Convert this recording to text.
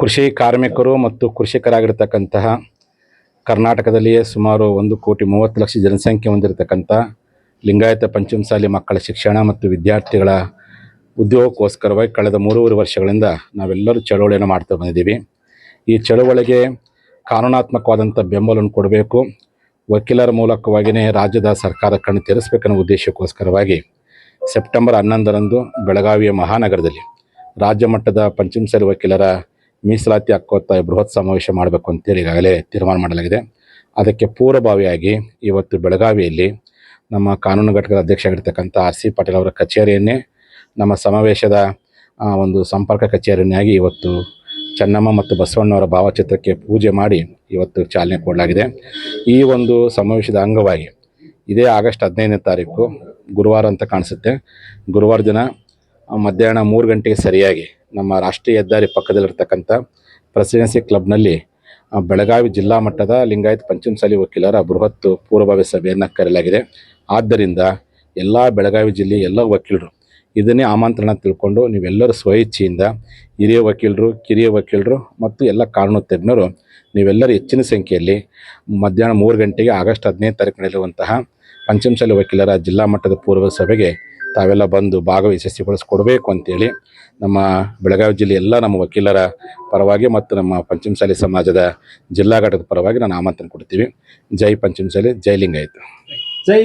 ಕೃಷಿ ಕಾರ್ಮಿಕರು ಮತ್ತು ಕೃಷಿಕರಾಗಿರ್ತಕ್ಕಂತಹ ಕರ್ನಾಟಕದಲ್ಲಿಯೇ ಸುಮಾರು ಒಂದು ಕೋಟಿ ಮೂವತ್ತು ಲಕ್ಷ ಜನಸಂಖ್ಯೆ ಹೊಂದಿರತಕ್ಕಂಥ ಲಿಂಗಾಯತ ಪಂಚಮಸಾಲಿ ಮಕ್ಕಳ ಶಿಕ್ಷಣ ಮತ್ತು ವಿದ್ಯಾರ್ಥಿಗಳ ಉದ್ಯೋಗಕ್ಕೋಸ್ಕರವಾಗಿ ಕಳೆದ ಮೂರುವರೆ ವರ್ಷಗಳಿಂದ ನಾವೆಲ್ಲರೂ ಚಳವಳಿಯನ್ನು ಮಾಡ್ತಾ ಬಂದಿದ್ದೀವಿ. ಈ ಚಳವಳಿಗೆ ಕಾನೂನಾತ್ಮಕವಾದಂಥ ಬೆಂಬಲವನ್ನು ಕೊಡಬೇಕು. ವಕೀಲರ ಮೂಲಕವಾಗಿಯೇ ರಾಜ್ಯದ ಸರ್ಕಾರ ಕಣ್ಣು ತೆರೆಸಬೇಕನ್ನೋ ಉದ್ದೇಶಕ್ಕೋಸ್ಕರವಾಗಿ ಸೆಪ್ಟೆಂಬರ್ ಹನ್ನೊಂದರಂದು ಬೆಳಗಾವಿಯ ಮಹಾನಗರದಲ್ಲಿ ರಾಜ್ಯ ಮಟ್ಟದ ಪಂಚಮಸಾಲಿ ವಕೀಲರ ಮೀಸಲಾತಿ ಹಕ್ಕೊತ್ತಾಯ ಬೃಹತ್ ಸಮಾವೇಶ ಮಾಡಬೇಕು ಅಂತೇಳಿ ಈಗಾಗಲೇ ತೀರ್ಮಾನ ಮಾಡಲಾಗಿದೆ. ಅದಕ್ಕೆ ಪೂರ್ವಭಾವಿಯಾಗಿ ಇವತ್ತು ಬೆಳಗಾವಿಯಲ್ಲಿ ನಮ್ಮ ಕಾನೂನು ಘಟಕದ ಅಧ್ಯಕ್ಷ ಆಗಿರ್ತಕ್ಕಂಥ ಆರ್ ಸಿ ಪಾಟೀಲ್ ಅವರ ಕಚೇರಿಯನ್ನೇ ನಮ್ಮ ಸಮಾವೇಶದ ಒಂದು ಸಂಪರ್ಕ ಕಚೇರಿಯನ್ನಾಗಿ ಇವತ್ತು ಚೆನ್ನಮ್ಮ ಮತ್ತು ಬಸವಣ್ಣವರ ಭಾವಚಿತ್ರಕ್ಕೆ ಪೂಜೆ ಮಾಡಿ ಇವತ್ತು ಚಾಲನೆ ಕೊಡಲಾಗಿದೆ. ಈ ಒಂದು ಸಮಾವೇಶದ ಅಂಗವಾಗಿ ಇದೇ ಆಗಸ್ಟ್ ಹದಿನೈದನೇ ತಾರೀಕು ಗುರುವಾರ ಅಂತ ಕಾಣಿಸುತ್ತೆ. ಗುರುವಾರ ದಿನ ಮಧ್ಯಾಹ್ನ ಮೂರು ಗಂಟೆಗೆ ಸರಿಯಾಗಿ ನಮ್ಮ ರಾಷ್ಟ್ರೀಯ ಹೆದ್ದಾರಿ ಪಕ್ಕದಲ್ಲಿರ್ತಕ್ಕಂಥ ಪ್ರೆಸಿಡೆನ್ಸಿ ಕ್ಲಬ್ನಲ್ಲಿ ಬೆಳಗಾವಿ ಜಿಲ್ಲಾ ಮಟ್ಟದ ಲಿಂಗಾಯತ್ ಪಂಚಮಸಾಲಿ ವಕೀಲರ ಬೃಹತ್ ಪೂರ್ವಭಾವಿ ಸಭೆಯನ್ನು ಕರೆಯಲಾಗಿದೆ. ಆದ್ದರಿಂದ ಎಲ್ಲ ಬೆಳಗಾವಿ ಜಿಲ್ಲೆಯ ಎಲ್ಲ ವಕೀಲರು ಇದನ್ನೇ ಆಮಂತ್ರಣ ತಿಳ್ಕೊಂಡು ನೀವೆಲ್ಲರೂ ಸ್ವಇಚ್ಛೆಯಿಂದ ಹಿರಿಯ ವಕೀಲರು, ಕಿರಿಯ ವಕೀಲರು ಮತ್ತು ಎಲ್ಲ ಕಾನೂನು ತಜ್ಞರು, ನೀವೆಲ್ಲರೂ ಹೆಚ್ಚಿನ ಸಂಖ್ಯೆಯಲ್ಲಿ ಮಧ್ಯಾಹ್ನ ಮೂರು ಗಂಟೆಗೆ ಆಗಸ್ಟ್ ಹದಿನೈದು ತಾರೀಕು ನಡೆಯುವಂತಹ ಪಂಚಮಸಾಲಿ ವಕೀಲರ ಜಿಲ್ಲಾ ಮಟ್ಟದ ಪೂರ್ವ ಸಭೆಗೆ ತಾವೆಲ್ಲ ಬಂದು ಭಾಗವಹಿಸಿ ಯಶಸ್ವಿಗೊಳಿಸ್ಕೊಡ್ಬೇಕು ಅಂತೇಳಿ ನಮ್ಮ ಬೆಳಗಾವಿ ಜಿಲ್ಲೆ ಎಲ್ಲ ನಮ್ಮ ವಕೀಲರ ಪರವಾಗಿ ಮತ್ತು ನಮ್ಮ ಪಂಚಮಸಾಲಿ ಸಮಾಜದ ಜಿಲ್ಲಾ ಘಟಕದ ಪರವಾಗಿ ನಾನು ಆಮಂತ್ರಣ ಕೊಡ್ತೀವಿ. ಜೈ ಪಂಚಮಸಾಲಿ, ಜೈ ಲಿಂಗಾಯತ್.